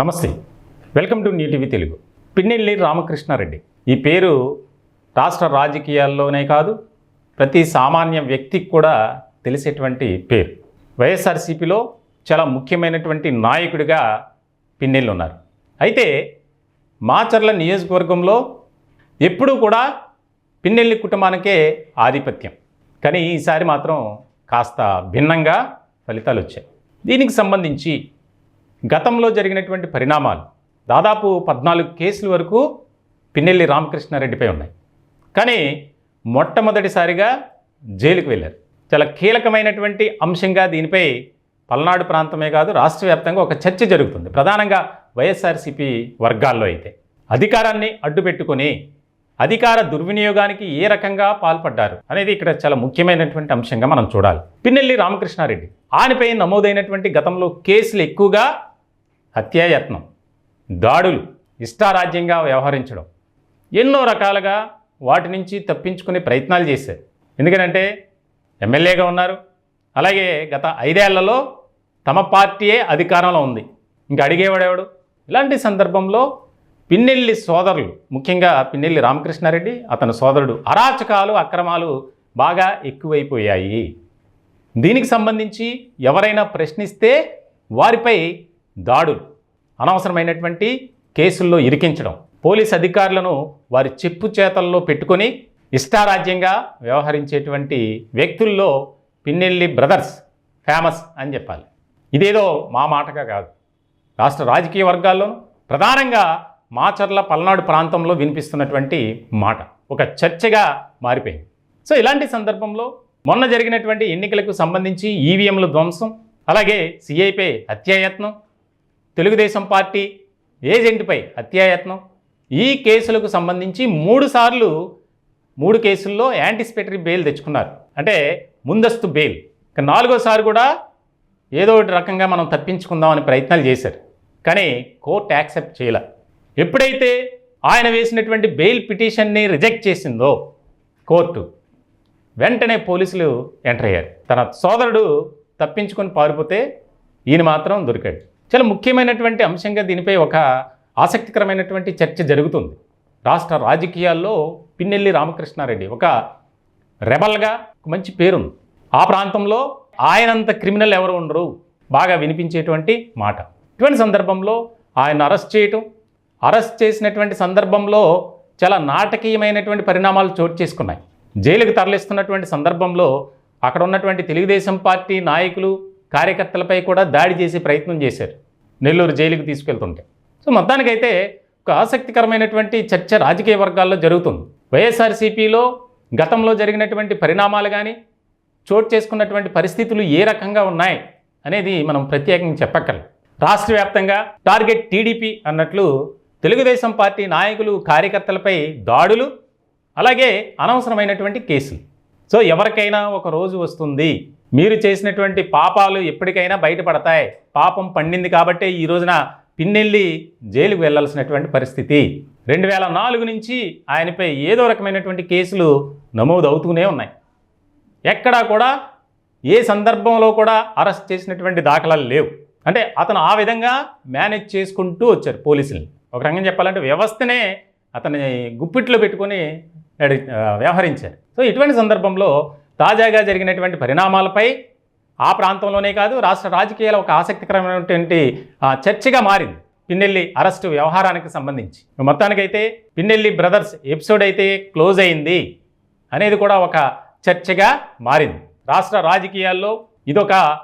నమస్తే. Welcome to new TV Telugu. Pinnelli Ramakrishna Reddy. ఈ పేరు రాష్ట్ర రాజకీయాల్లోనే కాదు ప్రతి సామాన్య వ్యక్తికి కూడా తెలిసేటువంటి పేరు. వైఎస్ఆర్సీపీలో చాలా ముఖ్యమైనటువంటి నాయకుడిగా పిన్నెల్లి ఉన్నారు. అయితే మాచర్ల నియోజకవర్గంలో ఎప్పుడూ కూడా పిన్నెల్లి కుటుంబానికే ఆధిపత్యం. కానీ ఈసారి మాత్రం కాస్త భిన్నంగా ఫలితాలు వచ్చాయి. దీనికి సంబంధించి గతంలో జరిగినటువంటి పరిణామాలు దాదాపు పద్నాలుగు కేసుల వరకు పిన్నెల్లి రామకృష్ణారెడ్డిపై ఉన్నాయి. కానీ మొట్టమొదటిసారిగా జైలుకు వెళ్ళారు. చాలా కీలకమైనటువంటి అంశంగా దీనిపై పల్నాడు ప్రాంతమే కాదు రాష్ట్ర వ్యాప్తంగా ఒక చర్చ జరుగుతుంది. ప్రధానంగా వైఎస్ఆర్సీపీ వర్గాల్లో అయితే. అధికారాన్ని అడ్డుపెట్టుకొని అధికార దుర్వినియోగానికి ఏ రకంగా పాల్పడ్డారు అనేది ఇక్కడ చాలా ముఖ్యమైనటువంటి అంశంగా మనం చూడాలి. పిన్నెల్లి రామకృష్ణారెడ్డి ఆయనపై నమోదైనటువంటి గతంలో కేసులు ఎక్కువగా హత్యాయత్నం దాడులు ఇష్టారాజ్యంగా వ్యవహరించడం. ఎన్నో రకాలుగా వాటి నుంచి తప్పించుకునే ప్రయత్నాలు చేశారు. ఎందుకంటే ఎమ్మెల్యేగా ఉన్నారు. అలాగే గత ఐదేళ్ళలో తమ పార్టీయే అధికారంలో ఉంది. ఇంకా అడిగేవాడేవాడు ఇలాంటి సందర్భంలో పిన్నెల్లి సోదరులు ముఖ్యంగా పిన్నెల్లి రామకృష్ణారెడ్డి అతని సోదరుడు అరాచకాలు అక్రమాలు బాగా ఎక్కువైపోయాయి. దీనికి సంబంధించి ఎవరైనా ప్రశ్నిస్తే వారిపై దాడులు అనవసరమైనటువంటి కేసుల్లో ఇరికించడం. పోలీస్ అధికారులను వారి చెప్పు చేతల్లో పెట్టుకొని ఇష్టారాజ్యంగా వ్యవహరించేటువంటి వ్యక్తుల్లో పిన్నెల్లి బ్రదర్స్ ఫేమస్ అని చెప్పాలి. ఇదేదో మా మాటగా కాదు. రాష్ట్ర రాజకీయ వర్గాల్లోనూ ప్రధానంగా మాచర్ల పల్నాడు ప్రాంతంలో వినిపిస్తున్నటువంటి మాట. ఒక చర్చగా మారిపోయింది. సో ఇలాంటి సందర్భంలో మొన్న జరిగినటువంటి ఎన్నికలకు సంబంధించి ఈవీఎంల ధ్వంసం అలాగే సిఐపై హత్యాయత్నం తెలుగుదేశం పార్టీ ఏజెంట్పై హత్యాయత్నం. ఈ కేసులకు సంబంధించి మూడు సార్లు మూడు కేసుల్లో యాంటిసిపేటరీ బెయిల్ తెచ్చుకున్నారు. అంటే ముందస్తు బెయిల్ ఇక నాలుగోసారి కూడా ఏదో ఒకటి రకంగా మనం తప్పించుకుందామని ప్రయత్నాలు చేశారు. కానీ కోర్టు యాక్సెప్ట్ చేయలే. ఎప్పుడైతే ఆయన వేసినటువంటి బెయిల్ పిటిషన్ని రిజెక్ట్ చేసిందో కోర్టు వెంటనే పోలీసులు ఎంటర్ అయ్యారు. తన సోదరుడు తప్పించుకొని పారిపోతే ఈయన మాత్రం దొరికాడు. చాలా ముఖ్యమైనటువంటి అంశంగా దీనిపై ఒక ఆసక్తికరమైనటువంటి చర్చ జరుగుతుంది. రాష్ట్ర రాజకీయాల్లో పిన్నెల్లి రామకృష్ణారెడ్డి ఒక రెబల్గా ఒక మంచి పేరుంది. ఆ ప్రాంతంలో ఆయనంత క్రిమినల్ ఎవరు ఉండరు. బాగా వినిపించేటువంటి మాట. ఇటువంటి సందర్భంలో ఆయన అరెస్ట్ చేయటం అరెస్ట్ చేసినటువంటి సందర్భంలో చాలా నాటకీయమైనటువంటి పరిణామాలు చోటు చేసుకున్నాయి. జైలుకు తరలిస్తున్నటువంటి సందర్భంలో అక్కడ ఉన్నటువంటి తెలుగుదేశం పార్టీ నాయకులు కార్యకర్తలపై కూడా దాడి చేసే ప్రయత్నం చేశారు. నెల్లూరు జైలుకు తీసుకెళ్తుంటే. సో మొత్తానికైతే ఒక ఆసక్తికరమైనటువంటి చర్చ రాజకీయ వర్గాల్లో జరుగుతుంది. వైఎస్ఆర్సీపీలో గతంలో జరిగినటువంటి పరిణామాలు కానీ చోటు చేసుకున్నటువంటి పరిస్థితులు ఏ రకంగా ఉన్నాయి అనేది మనం ప్రత్యేకంగా చెప్పక్కర్లేదు. రాష్ట్ర వ్యాప్తంగా టార్గెట్ టీడీపీ అన్నట్లు తెలుగుదేశం పార్టీ నాయకులు కార్యకర్తలపై దాడులు అలాగే అనవసరమైనటువంటి కేసులు. సో ఎవరికైనా ఒక రోజు వస్తుంది. మీరు చేసినటువంటి పాపాలు ఎప్పటికైనా బయటపడతాయి. పాపం పండింది కాబట్టే ఈ రోజున పిన్నెల్లి జైలుకు వెళ్ళాల్సినటువంటి పరిస్థితి. రెండు వేల నాలుగు నుంచి ఆయనపై ఏదో రకమైనటువంటి కేసులు నమోదు అవుతూనే ఉన్నాయి. ఎక్కడా కూడా ఏ సందర్భంలో కూడా అరెస్ట్ చేసినటువంటి దాఖలాలు లేవు. అంటే అతను ఆ విధంగా మేనేజ్ చేసుకుంటూ వచ్చారు పోలీసులు ఒక రకంగా చెప్పాలంటే వ్యవస్థనే అతని గుప్పిట్లో పెట్టుకొని నడి- వ్యవహరించారు. సో ఇటువంటి సందర్భంలో తాజాగా జరిగినటువంటి పరిణామాలపై ఆ ప్రాంతంలోనే కాదు రాష్ట్ర రాజకీయాల ఒక ఆసక్తికరమైనటువంటి చర్చగా మారింది. పిన్నెల్లి అరెస్టు వ్యవహారానికి సంబంధించి. మొత్తానికైతే పిన్నెల్లి బ్రదర్స్ ఎపిసోడ్ అయితే క్లోజ్ అయింది అనేది కూడా ఒక చర్చగా మారింది. రాష్ట్ర రాజకీయాల్లో ఇదొక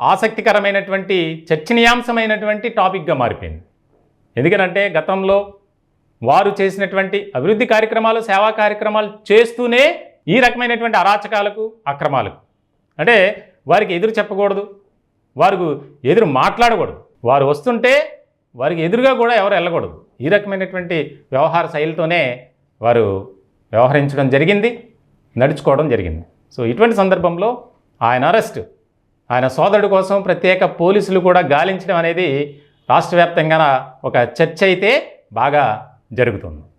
ఆసక్తికరమైనటువంటి చర్చనీయాంశమైనటువంటి టాపిక్గా మారిపోయింది. ఎందుకనంటే గతంలో వారు చేసినటువంటి అభివృద్ధి కార్యక్రమాలు సేవా కార్యక్రమాలు చేస్తూనే ఈ రకమైనటువంటి అరాచకాలకు అక్రమాలకు. అంటే వారికి ఎదురు చెప్పకూడదు. వారికి ఎదురు మాట్లాడకూడదు. వారు వస్తుంటే వారికి ఎదురుగా కూడా ఎవరు వెళ్ళకూడదు. ఈ రకమైనటువంటి వ్యవహార శైలితోనే వారు వ్యవహరించడం జరిగింది నడుచుకోవడం జరిగింది. సో ఇటువంటి సందర్భంలో ఆయన అరెస్ట్. ఆయన సోదరుడు కోసం ప్రత్యేక పోలీసులు కూడా గాలించడం అనేది రాష్ట్ర వ్యాప్తంగా ఒక చర్చ అయితే బాగా జరుగుతుంది.